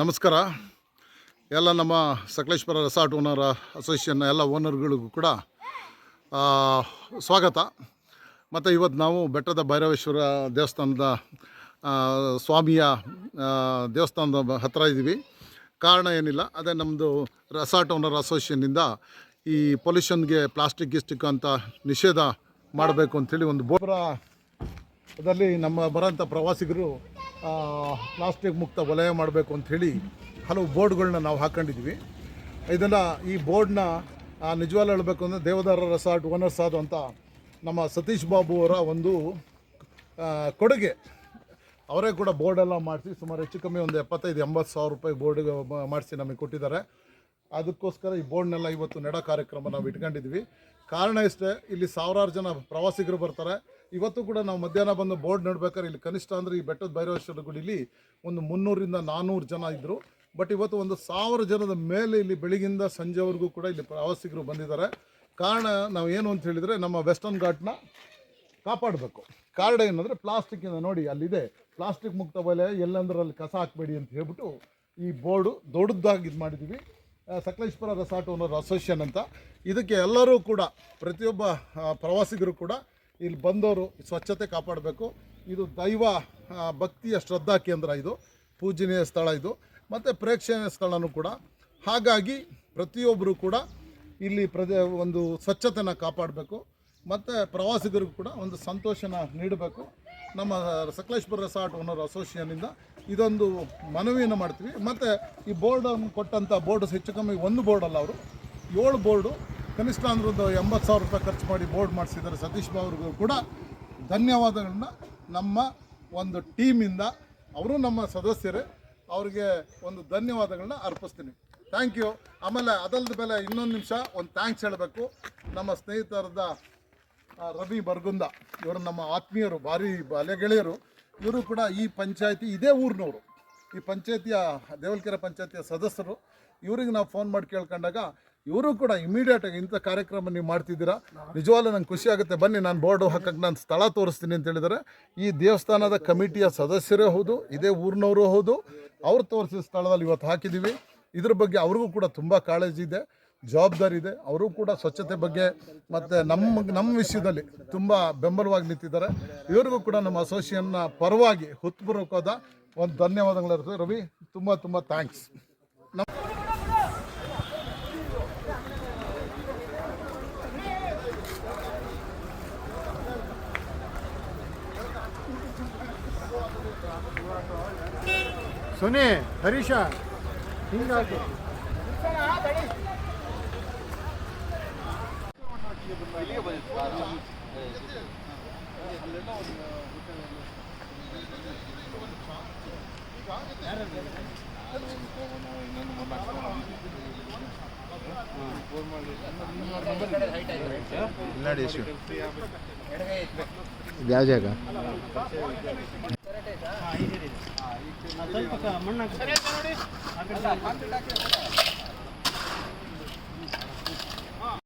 ನಮಸ್ಕಾರ. ಎಲ್ಲ ನಮ್ಮ ಸಕಲೇಶ್ವರ ರೆಸಾರ್ಟ್ ಓನರ್ ಅಸೋಸಿಯೇಷನ್ ಎಲ್ಲ ಓನರ್ಗಳಿಗೂ ಕೂಡ ಸ್ವಾಗತ. ಮತ್ತು ಇವತ್ತು ನಾವು ಬೆಟ್ಟದ ಭೈರವೇಶ್ವರ ದೇವಸ್ಥಾನದ ಸ್ವಾಮಿಯ ದೇವಸ್ಥಾನದ ಹತ್ತಿರ ಇದ್ದೀವಿ. ಕಾರಣ ಏನಿಲ್ಲ, ಅದೇ ನಮ್ಮದು ರೆಸಾರ್ಟ್ ಓನರ್ ಅಸೋಸಿಯೇಷನ್ನಿಂದ ಈ ಪೊಲ್ಯೂಷನ್ಗೆ ಪ್ಲಾಸ್ಟಿಕ್ ಗಿಸ್ಟಿಕ್ ಅಂತ ನಿಷೇಧ ಮಾಡಬೇಕು ಅಂಥೇಳಿ ಒಂದು ಬೋರ ಅದರಲ್ಲಿ ನಮ್ಮ ಬರೋಂಥ ಪ್ರವಾಸಿಗರು ಪ್ಲಾಸ್ಟಿಕ್ ಮುಕ್ತ ವಲಯ ಮಾಡಬೇಕು ಅಂಥೇಳಿ ಹಲವು ಬೋರ್ಡ್ಗಳನ್ನ ನಾವು ಹಾಕ್ಕೊಂಡಿದ್ವಿ ಇದನ್ನು ಈ ಬೋರ್ಡ್ನ ನಿಜವಾಗ್ಲೂ ಹೇಳಬೇಕು ಅಂದರೆ ದೇವದಾರ ರೆಸಾರ್ಟ್ ಓನರ್ಸ್ ಆದಂಥ ನಮ್ಮ ಸತೀಶ್ ಬಾಬು ಅವರ ಒಂದು ಕೊಡುಗೆ. ಅವರೇ ಕೂಡ ಬೋರ್ಡೆಲ್ಲ ಮಾಡಿಸಿ ಸುಮಾರು ಹೆಚ್ಚು ಕಮ್ಮಿ ಒಂದು ಎಪ್ಪತ್ತೈದು, ಎಂಬತ್ತು ಸಾವಿರ ರೂಪಾಯಿ ಬೋರ್ಡ್ ಮಾಡಿಸಿ ನಮಗೆ ಕೊಟ್ಟಿದ್ದಾರೆ. ಅದಕ್ಕೋಸ್ಕರ ಈ ಬೋರ್ಡ್ನೆಲ್ಲ ಇವತ್ತು ನೆಡ ಕಾರ್ಯಕ್ರಮ ನಾವು ಇಟ್ಕೊಂಡಿದ್ವಿ. ಕಾರಣ ಇಷ್ಟೇ, ಇಲ್ಲಿ ಸಾವಿರಾರು ಜನ ಪ್ರವಾಸಿಗರು ಬರ್ತಾರೆ. ಇವತ್ತು ಕೂಡ ನಾವು ಮಧ್ಯಾಹ್ನ ಬಂದು ಬೋರ್ಡ್ ನೋಡ್ಬೇಕಾದ್ರೆ ಇಲ್ಲಿ ಕನಿಷ್ಠ ಅಂದರೆ ಈ ಬೆಟ್ಟದ ಭೈರವೇಶ್ವರ ಗುಡಿಲಿ ಒಂದು ಮುನ್ನೂರಿಂದ ನಾನ್ನೂರು ಜನ ಇದ್ದರು ಬಟ್ ಇವತ್ತು ಒಂದು ಸಾವಿರ ಜನದ ಮೇಲೆ ಇಲ್ಲಿ ಬೆಳಗಿಂದ ಸಂಜೆವರೆಗೂ ಕೂಡ ಇಲ್ಲಿ ಪ್ರವಾಸಿಗರು ಬಂದಿದ್ದಾರೆ. ಕಾರಣ ನಾವು ಏನು ಅಂತ ಹೇಳಿದರೆ ನಮ್ಮ ವೆಸ್ಟರ್ನ್ ಘಾಟ್ನ ಕಾಪಾಡಬೇಕು. ಕಾರಣ ಏನಂದರೆ ಪ್ಲಾಸ್ಟಿಕ್ಕಿಂದ ನೋಡಿ ಅಲ್ಲಿದೆ. ಪ್ಲಾಸ್ಟಿಕ್ ಮುಕ್ತ ಬಲೆ ಎಲ್ಲಂದ್ರೆ ಕಸ ಹಾಕಬೇಡಿ ಅಂತ ಹೇಳ್ಬಿಟ್ಟು ಈ ಬೋರ್ಡು ದೊಡ್ಡದಾಗಿ ಇದು ಮಾಡಿದ್ದೀವಿ ಸಕಲೇಶ್ವರ ರೆಸಾರ್ಟ್ ಓನರ್ ಅಸೋಸಿಯೇಷನ್ ಅಂತ. ಇದಕ್ಕೆ ಎಲ್ಲರೂ ಕೂಡ, ಪ್ರತಿಯೊಬ್ಬ ಪ್ರವಾಸಿಗರು ಕೂಡ ಇಲ್ಲಿ ಬಂದವರು ಸ್ವಚ್ಛತೆ ಕಾಪಾಡಬೇಕು. ಇದು ದೈವ ಭಕ್ತಿಯ ಶ್ರದ್ಧಾ ಕೇಂದ್ರ ಇದು, ಪೂಜನೀಯ ಸ್ಥಳ ಇದು. ಮತ್ತು ಪ್ರೇಕ್ಷಣೀಯ ಸ್ಥಳನೂ ಕೂಡ. ಹಾಗಾಗಿ ಪ್ರತಿಯೊಬ್ಬರು ಕೂಡ ಇಲ್ಲಿ ಪ್ರದೇ, ಒಂದು ಸ್ವಚ್ಛತೆನ ಕಾಪಾಡಬೇಕು. ಮತ್ತು ಪ್ರವಾಸಿಗರಿಗೂ ಕೂಡ ಒಂದು ಸಂತೋಷನ ನೀಡಬೇಕು. ನಮ್ಮ ಸಕಲೇಶ್ವರ ರೆಸಾರ್ಟ್ ಓನರ್ ಅಸೋಸಿಯೇಷನಿಂದ ಇದೊಂದು ಮನವಿಯನ್ನು ಮಾಡ್ತೀವಿ. ಮತ್ತು ಈ ಬೋರ್ಡನ್ನು ಕೊಟ್ಟಂಥ ಬೋರ್ಡ್ಸ್ ಹೆಚ್ಚು ಕಮ್ಮಿ ಒಂದು ಬೋರ್ಡ್ ಅಲ್ಲ ಅವರು. ಏಳು ಬೋರ್ಡು, ಕನಿಷ್ಠ ಅಂದ್ರೆ ಒಂದು ಎಂಬತ್ತು ಸಾವಿರ ರೂಪಾಯಿ ಖರ್ಚು ಮಾಡಿ ಬೋರ್ಡ್ ಮಾಡಿಸಿದ್ದಾರೆ ಸತೀಶ್ ಬಾಬು ಕೂಡ. ಧನ್ಯವಾದಗಳನ್ನ ನಮ್ಮ ಒಂದು ಟೀಮಿಂದ, ಅವರು ನಮ್ಮ ಸದಸ್ಯರೇ, ಅವ್ರಿಗೆ ಒಂದು ಧನ್ಯವಾದಗಳನ್ನ ಅರ್ಪಿಸ್ತೀನಿ. ಥ್ಯಾಂಕ್ ಯು ಆಮೇಲೆ ಅದಲ್ಲದ ಮೇಲೆ ಇನ್ನೊಂದು ನಿಮಿಷ ಒಂದು ಥ್ಯಾಂಕ್ಸ್ ಹೇಳಬೇಕು. ನಮ್ಮ ಸ್ನೇಹಿತರದ ರವಿ ಬರ್ಗುಂದ, ಇವರು ನಮ್ಮ ಆತ್ಮೀಯರು, ಭಾರಿ ಬಾಲ್ಯ ಗೆಳೆಯರು. ಇವರು ಕೂಡ ಈ ಪಂಚಾಯತಿ, ಇದೇ ಊರಿನವರು. ಈ ಪಂಚಾಯತಿಯ, ದೇವಲ್ಕೆರೆ ಪಂಚಾಯತಿಯ ಸದಸ್ಯರು. ಇವ್ರಿಗೆ ನಾವು ಫೋನ್ ಮಾಡಿ ಕೇಳ್ಕೊಂಡಾಗ ಇವರು ಕೂಡ ಇಮಿಡಿಯೇಟಾಗಿ ಇಂಥ ಕಾರ್ಯಕ್ರಮ ನೀವು ಮಾಡ್ತಿದ್ದೀರಾ? ನಿಜವಾಗ್ಲೂ ನಂಗೆ ಖುಷಿ ಆಗುತ್ತೆ. ಬನ್ನಿ, ನಾನು ಬೋರ್ಡು ಹಾಕಕ್ಕೆ ನಾನು ಸ್ಥಳ ತೋರಿಸ್ತೀನಿ ಅಂತ ಹೇಳಿದರೆ. ಈ ದೇವಸ್ಥಾನದ ಕಮಿಟಿಯ ಸದಸ್ಯರೇ ಹೌದು, ಇದೇ ಊರಿನವರು ಹೌದು. ಅವ್ರು ತೋರಿಸಿದ ಸ್ಥಳದಲ್ಲಿ ಇವತ್ತು ಹಾಕಿದ್ದೀವಿ ಇದ್ರ ಬಗ್ಗೆ ಅವ್ರಿಗೂ ಕೂಡ ತುಂಬ ಕಾಳಜಿ ಇದೆ. ಜವಾಬ್ದಾರಿ ಇದೆ. ಅವರು ಕೂಡ ಸ್ವಚ್ಛತೆ ಬಗ್ಗೆ ಮತ್ತು ನಮ್ಮ ನಮ್ಮ ವಿಷಯದಲ್ಲಿ ತುಂಬ ಬೆಂಬಲವಾಗಿ ನಿಂತಿದ್ದಾರೆ. ಇವರಿಗೂ ಕೂಡ ನಮ್ಮ ಅಸೋಸಿಯೇಷನ್ನ ಪರವಾಗಿ ಹೃತ್ಪೂರ್ವಕವಾದ ಒಂದು ಧನ್ಯವಾದಗಳು ರವಿ, ತುಂಬ ತುಂಬ ಥ್ಯಾಂಕ್ಸ್ ಸೊನೆ, ಹರೀಶ, ಹಿಂಗಾಗಿ. ಯಾವ ಜಾಗ ಸ್ವಲ್ಪ ಮಣ್ಣು ಹಾಕಿ.